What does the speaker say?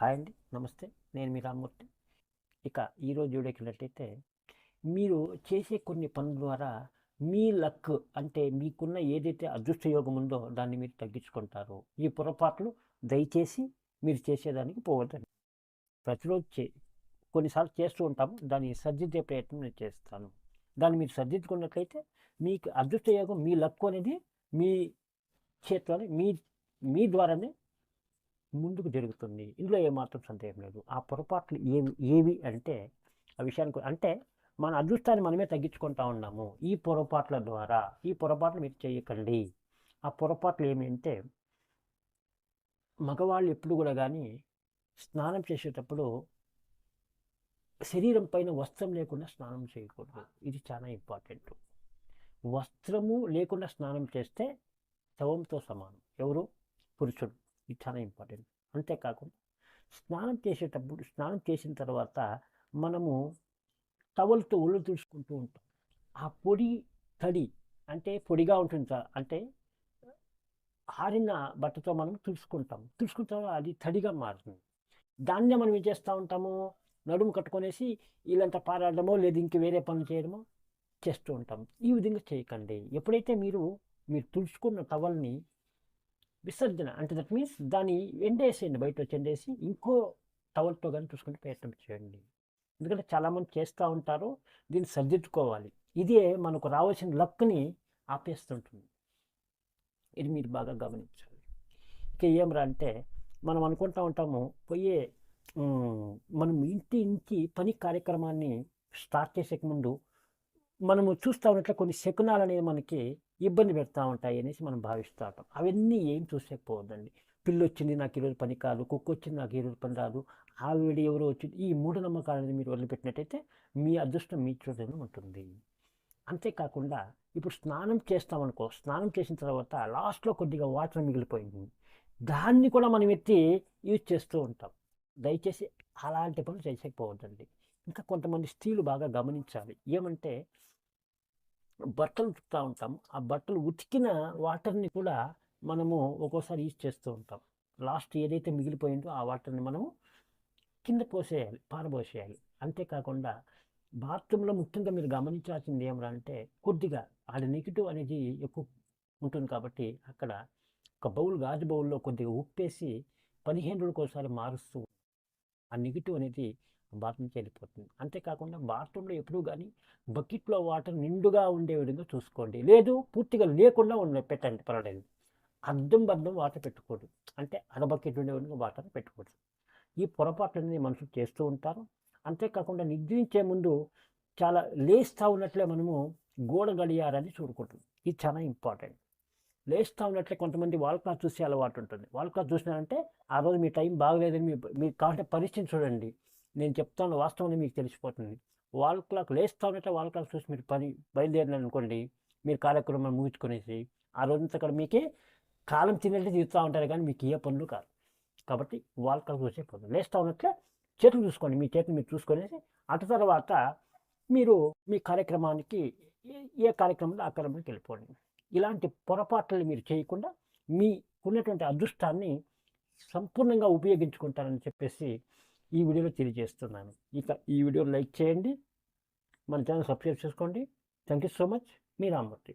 Hi అండి. నమస్తే. నేను మీ రామ్మూర్తి. ఇక ఈరోజు వీడియోకి మీరు చేసే కొన్ని పనుల ద్వారా మీ లక్ అంటే మీకున్న ఏదైతే అదృష్ట యోగం ఉందో దాన్ని మీరు తగ్గించుకుంటారు. ఈ పొరపాట్లు దయచేసి మీరు చేసేదానికి పోవద్దండి. ప్రతిరోజు చే కొన్నిసార్లు చేస్తూ ఉంటాము. దాన్ని సర్దిద్దే ప్రయత్నం నేను చేస్తాను. దాన్ని మీరు సర్దిద్దుకున్నట్లయితే మీకు అదృష్ట యోగం మీ లక్ అనేది మీ చేతిలోనే మీ మీ ద్వారానే ముందుకు జరుగుతుంది. ఇందులో ఏమాత్రం సందేహం లేదు. ఆ పొరపాట్లు ఏవి ఏవి అంటే ఆ విషయానికి అంటే మన అదృష్టాన్ని మనమే తగ్గించుకుంటా ఉన్నాము. ఈ పొరపాట్ల ద్వారా ఈ పొరపాట్లు మీరు చేయకండి. ఆ పొరపాట్లు ఏమి అంటే మగవాళ్ళు ఎప్పుడు కూడా కానీ స్నానం చేసేటప్పుడు శరీరం పైన వస్త్రం లేకుండా స్నానం చేయకూడదు. ఇది చాలా ఇంపార్టెంట్. వస్త్రము లేకుండా స్నానం చేస్తే శవంతో సమానం. ఎవరు? పురుషుడు. ఇది చాలా ఇంపార్టెంట్ అంతేకాకుండా స్నానం చేసేటప్పుడు స్నానం చేసిన తర్వాత మనము టవల్తో ఒళ్ళు తుడుచుకుంటూ ఉంటాం. ఆ పొడి తడి అంటే పొడిగా ఉంటుంది సార్. అంటే ఆరిన బట్టతో మనం తుడుచుకుంటాం. తుడుచుకుంటాం తర్వాత అది తడిగా మారుతుంది. దాన్నే మనం ఏం చేస్తూ ఉంటాము? నడుము కట్టుకొనేసి వీళ్ళంతా పారాడమో లేదు ఇంక వేరే పనులు చేయడమో చేస్తూ ఉంటాం. ఈ విధంగా చేయకండి. ఎప్పుడైతే మీరు మీరు తుడుచుకున్న టవల్ని విసర్జన. అంటే దట్ మీన్స్ దాన్ని ఎండేసేయండి బయట వచ్చి ఎండేసి ఇంకో టవల్తో కానీ చూసుకుంటే ప్రయత్నం చేయండి. ఎందుకంటే చాలామంది చేస్తూ ఉంటారు దీన్ని సర్దిద్దుకోవాలి. ఇదే మనకు రావాల్సిన లక్ని ఆపేస్తుంటుంది. ఇది మీరు బాగా గమనించాలి. ఇక ఏమరా అంటే మనం అనుకుంటూ ఉంటాము పోయే మనం ఇంటి ఇంటి పని కార్యక్రమాన్ని స్టార్ట్ చేసే ముందు మనము చూస్తూ ఉన్నట్లు కొన్ని శకునాలు అనేవి మనకి ఇబ్బంది పెడతా ఉంటాయి అనేసి మనం భావిస్తూ ఉంటాం. అవన్నీ ఏం చూసేకపోవద్దండి పిల్లి వచ్చింది నాకు ఈరోజు పని కాదు కుక్క వచ్చింది నాకు ఈరోజు పని రాదు ఆవిడ ఎవరో వచ్చింది. ఈ మూఢనమ్మకాలు అనేది మీరు వదిలిపెట్టినట్టయితే మీ అదృష్టం మీ చూడనే ఉంటుంది. అంతేకాకుండా ఇప్పుడు స్నానం చేస్తామనుకో స్నానం చేసిన తర్వాత లాస్ట్లో కొద్దిగా వాటర్ మిగిలిపోయింది. దాన్ని కూడా మనం ఎత్తి యూజ్ చేస్తూ ఉంటాం. దయచేసి అలాంటి పనులు చేసేకపోవద్దండి ఇంకా కొంతమంది స్త్రీలు బాగా గమనించాలి. ఏమంటే బట్టలు ఉతుకుతూ ఉంటాం. ఆ బట్టలు ఉతికిన వాటర్ని కూడా మనము ఒక్కోసారి యూజ్ చేస్తూ ఉంటాం. లాస్ట్ ఏదైతే మిగిలిపోయిందో ఆ వాటర్ని మనము కింద పోసేయాలి పారబోసేయాలి. అంతేకాకుండా బాత్రూంలో ముఖ్యంగా మీరు గమనించాల్సింది అంటే కొద్దిగా ఆడ నెగిటివ్ అనేది ఎక్కువ ఉంటుంది కాబట్టి అక్కడ ఒక బౌల్ గాజు బౌల్లో కొద్దిగా ఉప్పేసి పదిహేను రోజులకు ఒకసారి మారుస్తూ ఆ నెగిటివ్ అనేది బాత్రూమ్కి వెళ్ళిపోతుంది. అంతేకాకుండా బాత్రూంలో ఎప్పుడూ కానీ బకెట్లో వాటర్ నిండుగా ఉండే విధంగా చూసుకోండి. లేదు పూర్తిగా లేకుండా ఉండే పెట్టండి పర్వాలేదు. అర్థం బద్దం వాటర్ పెట్టుకోడు అంటే అర బకెట్ ఉండే విధంగా వాటర్ పెట్టుకోడు ఈ పొరపాట్లు అనేది మనుషులు చేస్తూ ఉంటారు. అంతేకాకుండా నిద్రించే ముందు చాలా లేస్తూ ఉన్నట్లే మనము గోడ గడియారని చూడుకుంటాం ఇది చాలా ఇంపార్టెంట్. లేస్తూ ఉన్నట్లే కొంతమంది వాల్ క్లాక్ చూసే అలవాటు ఉంటుంది. వాల్ క్లాక్ చూసినారంటే ఆ రోజు మీ టైం బాగలేదని మీ మీరు కావాలంటే పరిస్థితి చూడండి. నేను చెప్తాను వాస్తవం మీకు తెలిసిపోతుంది. వాల్ క్లాక్ లేస్తా ఉన్నట్టే వాల్ క్లాక్ చూసి మీరు పని బయలుదేరినారు అనుకోండి మీరు కార్యక్రమం ముగించుకునేసి ఆ రోజంతా అక్కడ మీకే కాలం తిన్నట్టు తీరుతూ ఉంటారు కానీ మీకు ఏ పనులు కాదు. కాబట్టి వాల్ క్లాక్ చూసే పనులు లేస్తూ ఉన్నట్లే చేతులు చూసుకోండి. మీ చేతులు మీరు చూసుకునేసి అటు తర్వాత మీరు మీ కార్యక్రమానికి ఏ కార్యక్రమంలో ఆ కార్యక్రమానికి వెళ్ళిపోండి. ఇలాంటి పొరపాట్లు మీరు చేయకుండా మీకున్నటువంటి అదృష్టాన్ని సంపూర్ణంగా ఉపయోగించుకుంటారని చెప్పేసి ఈ వీడియోలో తెలియజేస్తున్నాను. ఇక ఈ వీడియో లైక్ చేయండి. మన ఛానల్ సబ్స్క్రైబ్ చేసుకోండి. Thank you so much. Me Rammurthy.